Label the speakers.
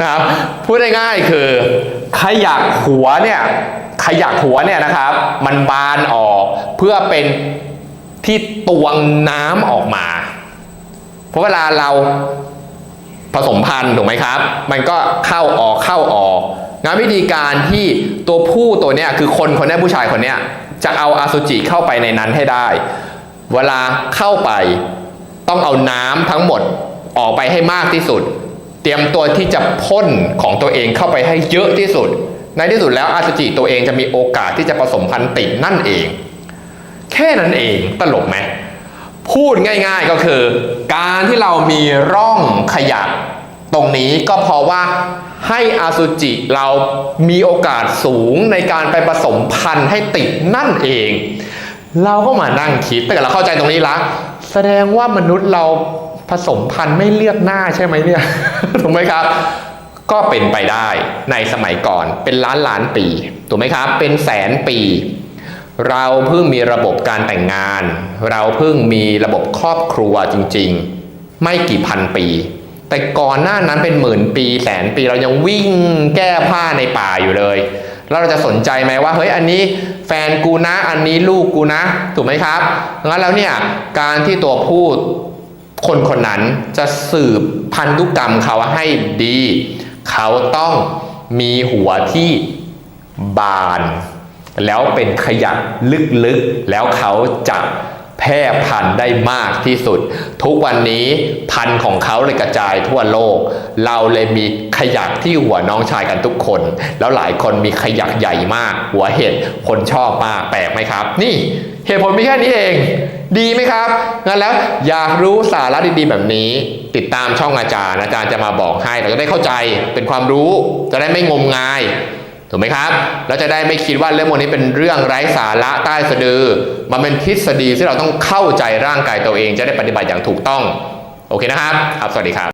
Speaker 1: นะครับพูดง่ายๆคือขยักหัวเนี่ยขยักหัวเนี่ยนะครับ มันบานออกเพื่อเป็นที่ตวงน้ำออกมา เพราะเวลาเราผสมพันธุ์ถูกไหมครับ มันก็เข้าออกเข้าออกงานวิธีการที่ตัวผู้ตัวเนี้ยคือคนคนนี้ผู้ชายคนเนี้ยจะเอาอาสุจิเข้าไปในนั้นให้ได้ เวลาเข้าไปต้องเอาน้ำทั้งหมดออกไปให้มากที่สุด เตรียมตัวที่จะพ่นของตัวเองเข้าไปให้เยอะที่สุด ในที่สุดแล้วอาสุจิตัวเองจะมีโอกาสที่จะผสมพันธุ์ติดนั่นเอง แค่นั้นเองตลกไหมพูดง่ายๆก็คือ การที่เรามีร่องขยับตรงนี้ก็เพราะว่าให้อาสุจิเรามีโอกาสสูงในการไปผสมพันธุ์ให้ติดนั่นเอง เราก็มานั่งคิดแต่เราเข้าใจตรงนี้ละแสดงว่ามนุษย์เรา ผสมพันธุ์ไม่เลือกหน้าใช่ไหมเนี่ยถูกไหมครับ ก็เป็นไปได้ในสมัยก่อนเป็นล้านล้านปีถูกไหมครับ เป็นแสนปี เราเพิ่งมีระบบการแต่งงาน เราเพิ่งมีระบบครอบครัวจริง ๆ ไม่กี่พันปี แต่ก่อนหน้านั้นเป็นหมื่นปี แสนปีเรายังวิ่งแก้ผ้าในป่าอยู่เลยแล้วเราจะสนใจไหมว่าเฮ้ยอันนี้แฟนกูนะอันนี้ลูกกูนะ ถูกไหมครับงั้นแล้วเนี่ยการที่ตัวพูด คนคนนั้นจะสืบพันธุกรรมเขาให้ดี เขาต้องมีหัวที่บาน แล้วเป็นขยักลึกๆ แล้วเขาจะแพร่พันธุ์ได้มากที่สุด ทุกวันนี้พันธุ์ของเขาเลยกระจายทั่วโลก เราเลยมีขยักที่หัวน้องชายกันทุกคน แล้วหลายคนมีขยักใหญ่มาก หัวเห็ดคนชอบมากแปลกไหมครับ นี่เหตุผลมีแค่นี้เอง ดีไหมครับ งั้นแล้วอยากรู้สาระดีๆ แบบนี้ ติดตามช่องอาจารย์ อาจารย์จะมาบอกให้ เราจะได้เข้าใจเป็นความรู้ จะได้ไม่งมงาย ถูกไหมครับ แล้วจะได้ไม่คิดว่าเรื่องพวกนี้เป็นเรื่องไร้สาระใต้สะดือ มันเป็นทฤษฎีที่เราต้องเข้าใจร่างกายตัวเอง จะได้ปฏิบัติอย่างถูกต้อง โอเคนะครับ ครับ สวัสดีครับ